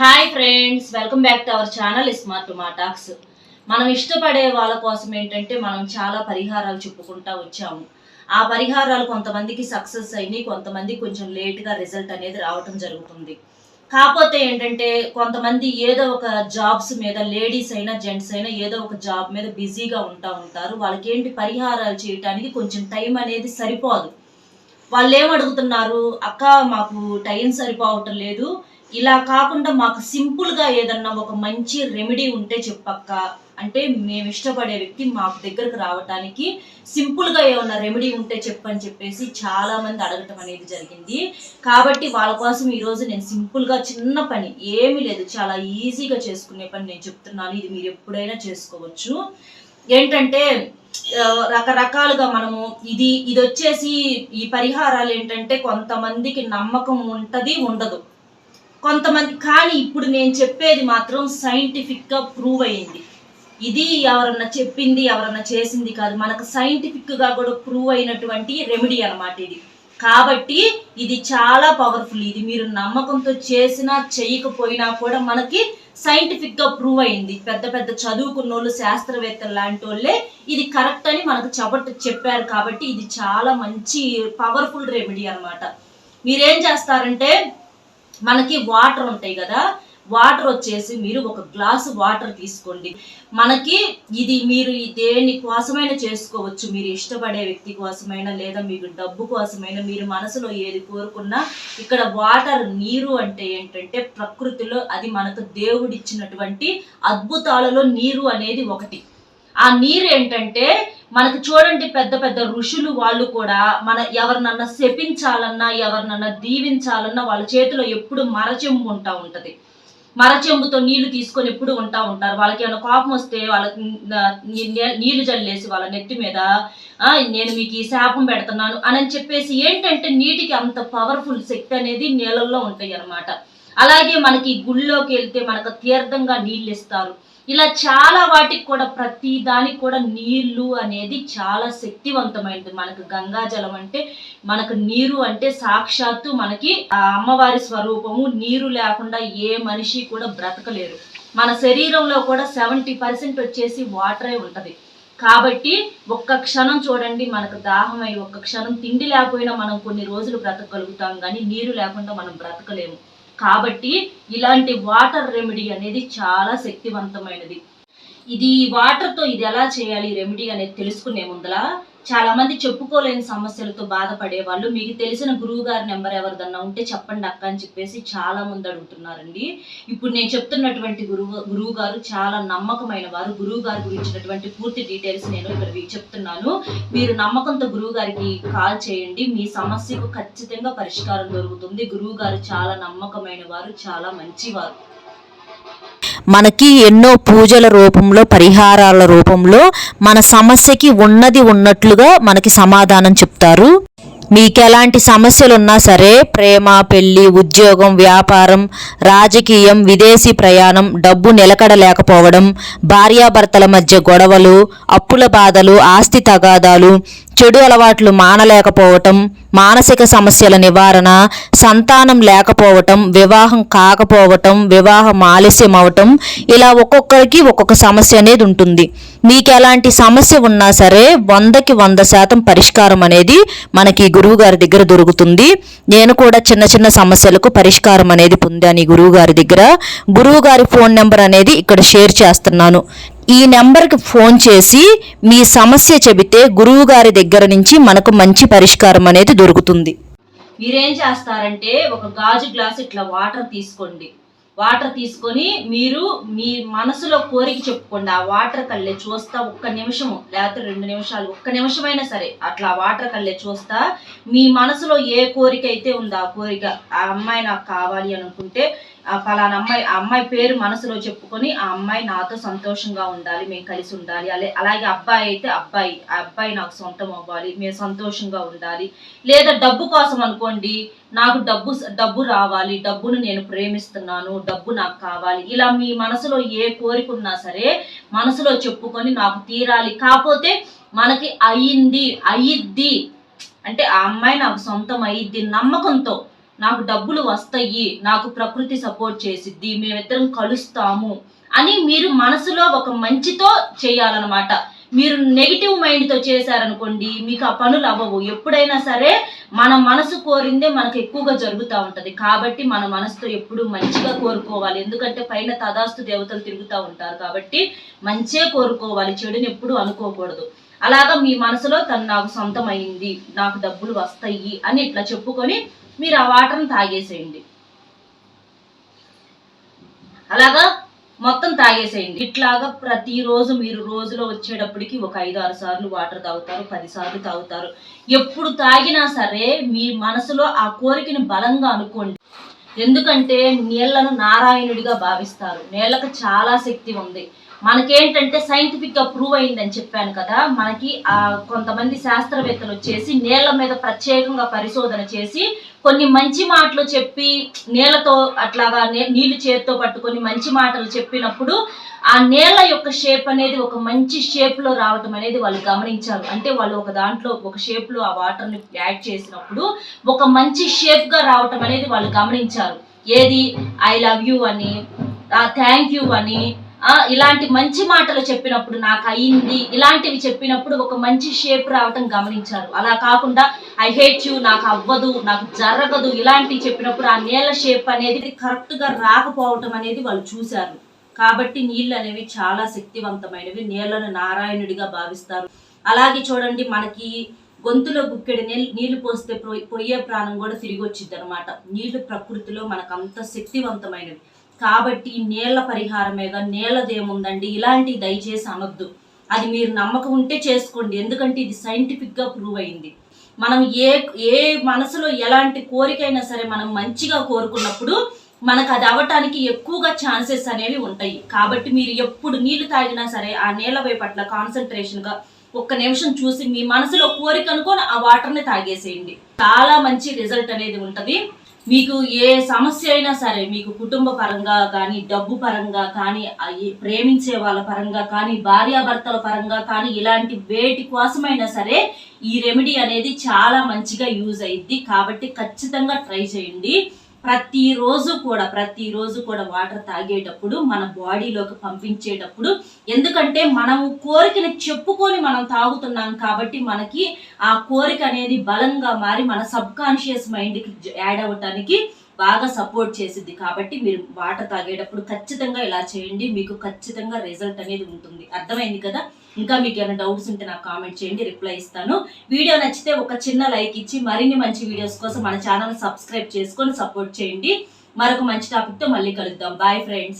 Hi friends welcome back to our channel smart మాటాక్స్ మనం ఇష్టపడే వాళ్ళ కోసం ఏంటంటే మనం చాలా పరిహారాలు చెప్పుకుంటా వచ్చాము. ఆ పరిహారాలు కొంతమందికి సక్సెస్ అయినాయి కొంతమంది కొంచెం లేట్గా రిజల్ట్ అనేది రావటం జరుగుతుంది. కాకపోతే ఏంటంటే కొంతమంది ఏదో ఒక జాబ్స్ మీద లేడీస్ అయినా జెంట్స్ అయినా ఏదో ఒక జాబ్ మీద బిజీగా ఉంటా ఉంటారు. వాళ్ళకి ఏంటి పరిహారాలు చేయటానికి కొంచెం టైం అనేది సరిపోదు. వాళ్ళు ఏమడుగుతున్నారు అక్క మాకు టైం సరిపోవటం లేదు ఇలా కాకుండా మాకు సింపుల్గా ఏదన్నా ఒక మంచి రెమెడీ ఉంటే చెప్పక్క. అంటే మేము ఇష్టపడే వ్యక్తి మాకు దగ్గరకు రావటానికి సింపుల్గా ఏమన్నా రెమెడీ ఉంటే చెప్పని చెప్పేసి చాలా మంది అడగటం అనేది జరిగింది. కాబట్టి వాళ్ళ కోసం ఈరోజు నేను సింపుల్గా చిన్న పని ఏమీ లేదు. చాలా ఈజీగా చేసుకునే పని నేను చెప్తున్నాను. ఇది మీరు ఎప్పుడైనా చేసుకోవచ్చు. ఏంటంటే రకరకాలుగా మనము ఇది ఇది వచ్చేసి ఈ పరిహారాలు ఏంటంటే కొంతమందికి నమ్మకం ఉంటది ఉండదు. కొంతమంది కానీ ఇప్పుడు నేను చెప్పేది మాత్రం సైంటిఫిక్గా ప్రూవ్ అయింది ఇది ఎవరన్నా చెప్పింది ఎవరన్నా చేసింది కాదు. మనకు సైంటిఫిక్గా కూడా ప్రూవ్ అయినటువంటి రెమెడీ అన్నమాట ఇది. కాబట్టి ఇది చాలా పవర్ఫుల్ ఇది మీరు నమ్మకంతో చేసినా చేయకపోయినా కూడా మనకి సైంటిఫిక్గా ప్రూవ్ అయింది పెద్ద పెద్ద చదువుకున్న వాళ్ళు శాస్త్రవేత్తలు లాంటి వాళ్ళే ఇది కరెక్ట్ అని మనకు చెప్పట చెప్పారు కాబట్టి ఇది చాలా మంచి పవర్ఫుల్ రెమెడీ అన్నమాట. మీరేం చేస్తారంటే మనకి వాటర్ ఉంటాయి కదా వాటర్ వచ్చేసి మీరు ఒక గ్లాసు వాటర్ తీసుకోండి. మనకి ఇది మీరు ఈ దేని కోసమైనా చేసుకోవచ్చు. మీరు ఇష్టపడే వ్యక్తి కోసమైనా లేదా మీకు డబ్బు కోసమైనా మీరు మనసులో ఏది కోరుకున్నా ఇక్కడ వాటర్ నీరు అంటే ఏంటంటే ప్రకృతిలో అది మనకు దేవుడిచ్చినటువంటి అద్భుతాలలో నీరు అనేది ఒకటి. ఆ నీరు ఏంటంటే మనకు చూడండి పెద్ద పెద్ద ఋషులు వాళ్ళు కూడా మన ఎవరినన్నా శపించాలన్నా ఎవరినన్నా దీవించాలన్నా వాళ్ళ చేతిలో ఎప్పుడు మరచెంబు ఉంటా ఉంటది. మరచెంబుతో నీళ్ళు తీసుకొని ఎప్పుడు ఉంటా ఉంటారు. వాళ్ళకి ఏమైనా కోపం వస్తే వాళ్ళకి నీళ్ళు జల్లేసి వాళ్ళ నెత్తి మీద నేను మీకు ఈ శాపం పెడుతున్నాను అని చెప్పేసి ఏంటంటే నీటికి అంత పవర్ఫుల్ శక్తి అనేది నీళ్ళల్లో ఉంటాయి అన్నమాట అలాగే మనకి గుళ్ళోకి వెళ్తే మనకు తీర్థంగా నీళ్ళు ఇస్తారు. ఇలా చాలా వాటికి కూడా ప్రతి దానికి కూడా నీళ్ళు అనేది చాలా శక్తివంతమైనది. మనకు గంగాజలం అంటే మనకు నీరు అంటే సాక్షాత్తు మనకి అమ్మవారి స్వరూపము. నీరు లేకుండా ఏ మనిషి కూడా బ్రతకలేరు. మన శరీరంలో కూడా సెవెంటీ పర్సెంట్ వచ్చేసి వాటరే ఉంటుంది. కాబట్టి ఒక్క క్షణం చూడండి మనకు దాహం అయి ఒక్క క్షణం తిండి లేకపోయినా మనం కొన్ని రోజులు బ్రతకగలుగుతాం. కానీ నీరు లేకుండా మనం బ్రతకలేము. కాబట్టి ఇలాంటి వాటర్ రెమెడీ అనేది చాలా శక్తివంతమైనది. ఇది వాటర్తో ఇది ఎలా చేయాలి రెమెడీ అనేది తెలుసుకునే ముందల చాలా మంది చెప్పుకోలేని సమస్యలతో బాధపడే వాళ్ళు మీకు తెలిసిన గురువు గారి నెంబర్ ఎవరిదన్నా ఉంటే చెప్పండి అక్క అని చెప్పేసి చాలా మంది అడుగుతున్నారండి. ఇప్పుడు నేను చెప్తున్నటువంటి గురువు గురువు గారు చాలా నమ్మకమైన వారు. గురువు గారి గురించినటువంటి పూర్తి డీటెయిల్స్ నేను ఇక్కడ చెప్తున్నాను. మీరు నమ్మకంతో గురువు గారికి కాల్ చేయండి. మీ సమస్యకు ఖచ్చితంగా పరిష్కారం దొరుకుతుంది. గురువు గారు చాలా నమ్మకమైన వారు చాలా మంచివారు. మనకి ఎన్నో పూజల రూపంలో పరిహారాల రూపంలో మన సమస్యకి ఉన్నది ఉన్నట్లుగా మనకి సమాధానం చెప్తారు. మీకు ఎలాంటి సమస్యలున్నా సరే ప్రేమ పెళ్ళి ఉద్యోగం వ్యాపారం రాజకీయం విదేశీ ప్రయాణం డబ్బు నిలకడ లేకపోవడం భార్యాభర్తల మధ్య గొడవలు అప్పుల బాధలు ఆస్తి తగాదాలు చెడు అలవాట్లు మానలేకపోవటం మానసిక సమస్యల నివారణ సంతానం లేకపోవటం వివాహం కాకపోవటం వివాహం ఆలస్యం అవటం ఇలా ఒక్కొక్కరికి ఒక్కొక్క సమస్య అనేది ఉంటుంది. మీకు ఎలాంటి సమస్య ఉన్నా సరే వందకి వంద శాతం పరిష్కారం అనేది మనకి గురువుగారి గురువు గారి దగ్గర దొరుకుతుంది. నేను కూడా చిన్న చిన్న సమస్యలకు పరిష్కారం అనేది పొందాను ఈ గురువు గారి దగ్గర. గురువు గారి ఫోన్ నెంబర్ అనేది ఇక్కడ షేర్ చేస్తున్నాను. ఈ నెంబర్కి ఫోన్ చేసి మీ సమస్య చెబితే గురువు గారి దగ్గర నుంచి మనకు మంచి పరిష్కారం అనేది దొరుకుతుంది. మీరేం చేస్తారంటే ఒక గాజు గ్లాస్ ఇట్లా వాటర్ తీసుకోండి. వాటర్ తీసుకొని మీరు మీ మనసులో కోరిక చెప్పుకోండి. ఆ వాటర్ కళ్ళే చూస్తా ఒక్క నిమిషము లేకపోతే రెండు నిమిషాలు ఒక్క నిమిషమైనా సరే అట్లా వాటర్ కళ్ళే చూస్తా మీ మనసులో ఏ కోరిక అయితే ఉందో ఆ కోరిక ఆ అమ్మాయి నాకు కావాలి అనుకుంటే ఫలానా అమ్మాయి ఆ అమ్మాయి పేరు మనసులో చెప్పుకొని ఆ అమ్మాయి నాతో సంతోషంగా ఉండాలి మేము కలిసి ఉండాలి. అలే అలాగే అబ్బాయి అయితే అబ్బాయి ఆ అబ్బాయి నాకు సొంతం అవ్వాలి మేము సంతోషంగా ఉండాలి. లేదా డబ్బు కోసం అనుకోండి నాకు డబ్బు డబ్బు రావాలి డబ్బును నేను ప్రేమిస్తున్నాను డబ్బు నాకు కావాలి. ఇలా మీ మనసులో ఏ కోరిక ఉన్నా సరే మనసులో చెప్పుకొని నాకు తీరాలి. కాకపోతే మనకి అయ్యింది అయ్యిద్ది అంటే ఆ అమ్మాయి నాకు సొంతం అయ్యిద్ది నమ్మకంతో. నాకు డబ్బులు వస్తాయి నాకు ప్రకృతి సపోర్ట్ చేసిద్ది మేమిద్దరం కలుస్తాము అని మీరు మనసులో ఒక మంచితో చేయాలన్నమాట. మీరు నెగిటివ్ మైండ్తో చేశారనుకోండి మీకు ఆ పనులు అవ్వవు. ఎప్పుడైనా సరే మన మనసు కోరిందే మనకు ఎక్కువగా జరుగుతూ ఉంటుంది. కాబట్టి మన మనసుతో ఎప్పుడు మంచిగా కోరుకోవాలి. ఎందుకంటే పైన తదాస్తు దేవతలు తిరుగుతూ ఉంటారు కాబట్టి మంచే కోరుకోవాలి. చెడుని ఎప్పుడు అనుకోకూడదు. అలాగా మీ మనసులో తను నాకు సొంతమైంది నాకు డబ్బులు వస్తాయి అని ఇట్లా చెప్పుకొని మీరు ఆ వాటర్ని తాగేసేయండి. అలాగా? మొత్తం తాగేసేయండి. ఇట్లాగా ప్రతిరోజు మీరు రోజులో వచ్చేటప్పటికి ఒక ఐదు ఆరు సార్లు వాటర్ తాగుతారు పది సార్లు తాగుతారు. ఎప్పుడు తాగినా సరే మీ మనసులో ఆ కోరికను బలంగా అనుకోండి. ఎందుకంటే నీళ్ళను నారాయణుడిగా భావిస్తారు. నీళ్ళకు చాలా శక్తి ఉంది. మనకేంటంటే సైంటిఫిక్గా ప్రూవ్ అయిందని చెప్పాను కదా మనకి ఆ కొంతమంది శాస్త్రవేత్తలు వచ్చేసి నేల మీద ప్రత్యేకంగా పరిశోధన చేసి కొన్ని మంచి మాటలు చెప్పి నేలతో అట్లాగా నీ- నీళ్ళు చేతితో పట్టుకొని మంచి మాటలు చెప్పినప్పుడు ఆ నేల యొక్క షేప్ అనేది ఒక మంచి షేప్లో రావటం అనేది వాళ్ళు గమనించారు అంటే వాళ్ళు ఒక దాంట్లో ఒక షేప్లో ఆ వాటర్ని యాడ్ చేసినప్పుడు ఒక మంచి షేప్గా రావటం అనేది వాళ్ళు గమనించారు. ఏది? ఐ లవ్ యూ అని థ్యాంక్ యూ అని ఇలాంటి మంచి మాటలు చెప్పినప్పుడు నాకు అయింది. ఇలాంటివి చెప్పినప్పుడు ఒక మంచి షేప్ రావటం గమనించారు. అలా కాకుండా ఐ హేట్ యూ నాకు అవ్వదు నాకు జరగదు ఇలాంటివి చెప్పినప్పుడు ఆ నేల షేప్ అనేది కరెక్ట్గా రాకపోవటం అనేది వాళ్ళు చూశారు. కాబట్టి నీళ్ళు అనేవి చాలా శక్తివంతమైనవి. నీళ్ళను నారాయణుడిగా భావిస్తారు. అలాగే చూడండి మనకి గొంతులో గుక్కెడు నీళ్ళు నీళ్ళు పోస్తే పోయి- పోయే ప్రాణం కూడా తిరిగి వచ్చింది అనమాట నీళ్ళు ప్రకృతిలో మనకు అంత శక్తివంతమైనవి. కాబట్టి నీళ్ళ పరిహారమేగా నీళ్ళదేముందండి ఇలాంటి దయచేసి అనొద్దు అది మీరు నమ్మకం ఉంటే చేసుకోండి. ఎందుకంటే ఇది సైంటిఫిక్గా ప్రూవ్ అయింది మనం ఏ ఏ మనసులో ఎలాంటి కోరికైనా సరే మనం మంచిగా కోరుకున్నప్పుడు మనకు అది అవ్వటానికి ఎక్కువగా ఛాన్సెస్ అనేవి ఉంటాయి. కాబట్టి మీరు ఎప్పుడు నీళ్ళు తాగినా సరే ఆ నీళ్ళపై పట్ల కాన్సన్ట్రేషన్గా ఒక్క నిమిషం చూసి మీ మనసులో కోరిక అనుకొని ఆ వాటర్ని తాగేసేయండి. చాలా మంచి రిజల్ట్ అనేది ఉంటుంది. మీకు ఏ సమస్య అయినా సరే మీకు కుటుంబ పరంగా కానీ డబ్బు పరంగా కానీ ప్రేమించే వాళ్ళ పరంగా కానీ భార్యాభర్తల పరంగా కానీ ఇలాంటి వేటి కోసమైనా సరే ఈ రెమెడీ అనేది చాలా మంచిగా యూజ్ అయ్యిద్ది కాబట్టి ఖచ్చితంగా ట్రై చేయండి. ప్రతిరోజు కూడా ప్రతిరోజు కూడా వాటర్ తాగేటప్పుడు మన బాడీలోకి పంపించేటప్పుడు ఎందుకంటే మనం కోరికని చెప్పుకొని మనం తాగుతున్నాం కాబట్టి మనకి ఆ కోరిక అనేది బలంగా మారి మన సబ్ కాన్షియస్ మైండ్కి యాడ్ అవ్వటానికి బాగా సపోర్ట్ చేసిద్ది. కాబట్టి మీరు వాటర్ తాగేటప్పుడు ఖచ్చితంగా ఇలా చేయండి. మీకు ఖచ్చితంగా రిజల్ట్ అనేది ఉంటుంది. అర్థమైంది కదా? ఇంకా మీకు ఏమైనా డౌట్స్ ఉంటే నాకు కామెంట్ చేయండి రిప్లై ఇస్తాను. వీడియో నచ్చితే ఒక చిన్న లైక్ ఇచ్చి మరిన్ని మంచి వీడియోస్ కోసం మన ఛానల్ సబ్స్క్రైబ్ చేసుకొని సపోర్ట్ చేయండి. మరొక మంచి టాపిక్తో మళ్ళీ కలుద్దాం. Bye friends